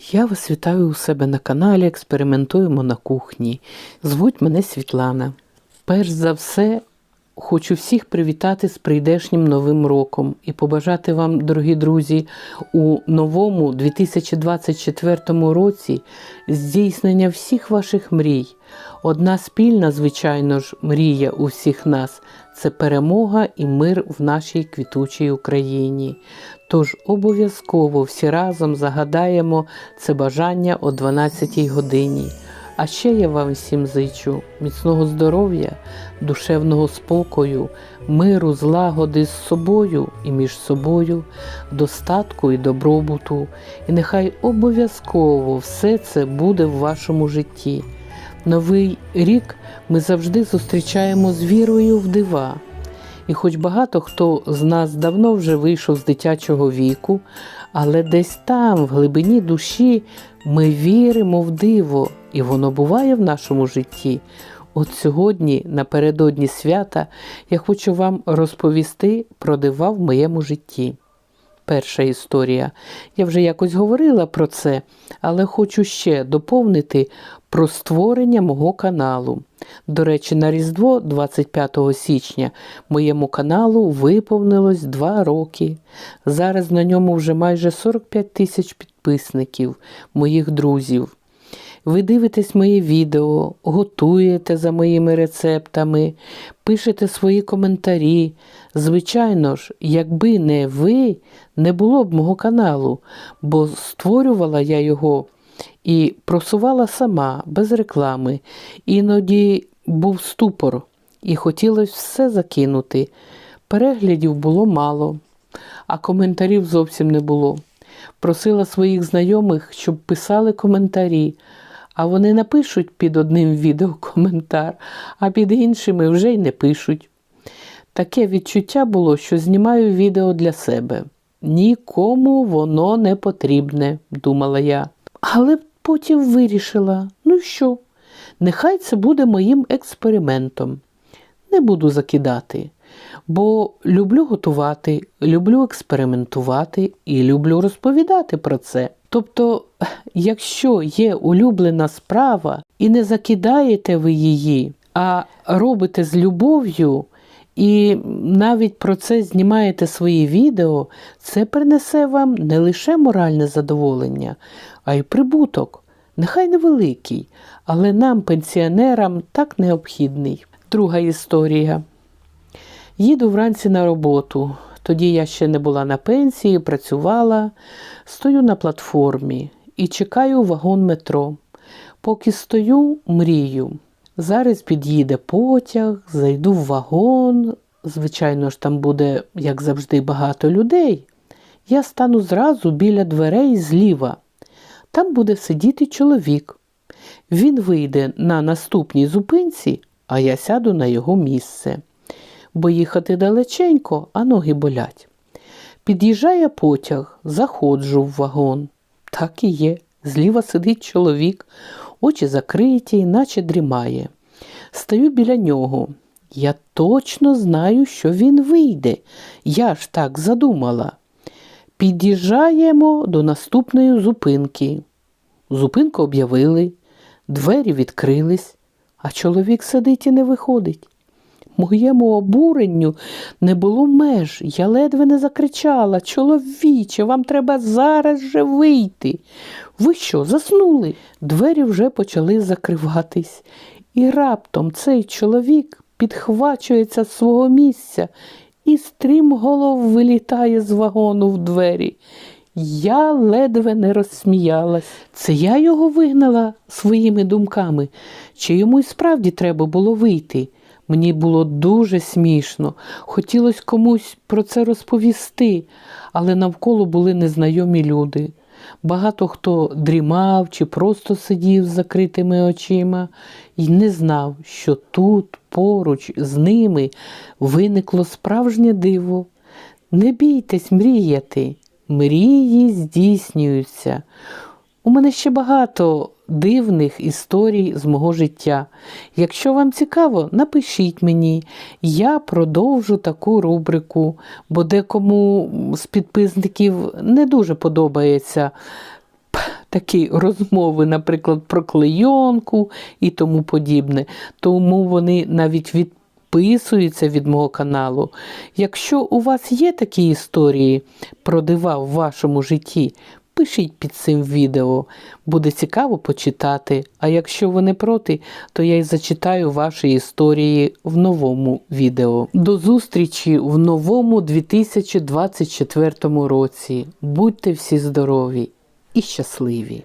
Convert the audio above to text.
Я вас вітаю у себе на каналі Експериментуємо на кухні. Звуть мене Світлана. Перш за все, хочу всіх привітати з прийдешнім новим роком і побажати вам, дорогі друзі, у новому 2024 році здійснення всіх ваших мрій. Одна спільна, звичайно ж, мрія у всіх нас це перемога і мир в нашій квітучій Україні. Тож обов'язково всі разом загадаємо це бажання о 12 годині. А ще я вам всім зичу міцного здоров'я, душевного спокою, миру, злагоди з собою і між собою, достатку і добробуту. І нехай обов'язково все це буде в вашому житті. Новий рік ми завжди зустрічаємо з вірою в дива. І хоч багато хто з нас давно вже вийшов з дитячого віку, але десь там, в глибині душі, ми віримо в диво, і воно буває в нашому житті. От сьогодні, напередодні свята, я хочу вам розповісти про дива в моєму житті. Перша історія. Я вже якось говорила про це, але хочу ще доповнити про створення мого каналу. До речі, на Різдво 25 січня моєму каналу виповнилось 2 роки. Зараз на ньому вже майже 45 тисяч підписників, моїх друзів. Ви дивитесь мої відео, готуєте за моїми рецептами, пишете свої коментарі. Звичайно ж, якби не ви, не було б мого каналу, бо створювала я його і просувала сама, без реклами. Іноді був ступор, і хотілося все закинути. Переглядів було мало, а коментарів зовсім не було. Просила своїх знайомих, щоб писали коментарі, а вони напишуть під одним відео коментар, а під іншими вже й не пишуть. Таке відчуття було, що знімаю відео для себе. Нікому воно не потрібне, думала я. Але потім вирішила: ну що, нехай це буде моїм експериментом. Не буду закидати, бо люблю готувати, люблю експериментувати і люблю розповідати про це. Тобто, якщо є улюблена справа і не закидаєте ви її, а робите з любов'ю, і навіть про це знімаєте свої відео, це принесе вам не лише моральне задоволення, а й прибуток. Нехай невеликий, але нам, пенсіонерам, так необхідний. Друга історія. Їду вранці на роботу. Тоді я ще не була на пенсії, працювала, стою на платформі і чекаю вагон метро. Поки стою, мрію. Зараз під'їде потяг, зайду в вагон. Звичайно ж, там буде, як завжди, багато людей. Я стану зразу біля дверей зліва. Там буде сидіти чоловік. Він вийде на наступній зупинці, а я сяду на його місце. Бо їхати далеченько, а ноги болять. Під'їжджає потяг, заходжу в вагон. Так і є. Зліва сидить чоловік, очі закриті, наче дрімає. Стою біля нього. Я точно знаю, що він вийде. Я ж так задумала. Під'їжджаємо до наступної зупинки. Зупинку об'явили, двері відкрились, а чоловік сидить і не виходить. Моєму обуренню не було меж. Я ледве не закричала Чоловіче, вам треба зараз же вийти. Ви що, заснули? Двері вже почали закриватись. І раптом цей чоловік підхвачується з свого місця і стрімголов вилітає з вагону в двері. Я ледве не розсміялась. Це я його вигнала своїми думками, чи йому й справді треба було вийти. Мені було дуже смішно, хотілося комусь про це розповісти, але навколо були незнайомі люди. Багато хто дрімав чи просто сидів з закритими очима і не знав, що тут, поруч з ними, виникло справжнє диво. Не бійтесь мріяти, мрії здійснюються. У мене ще багато дивних історій з мого життя. Якщо вам цікаво, напишіть мені, я продовжу таку рубрику, бо декому з підписників не дуже подобається такі розмови, наприклад, про клейонку і тому подібне. Тому вони навіть відписуються від мого каналу. Якщо у вас є такі історії про дива в вашому житті, пишіть під цим відео. Буде цікаво почитати. А якщо ви не проти, то я й зачитаю ваші історії в новому відео. До зустрічі в новому 2024 році. Будьте всі здорові і щасливі!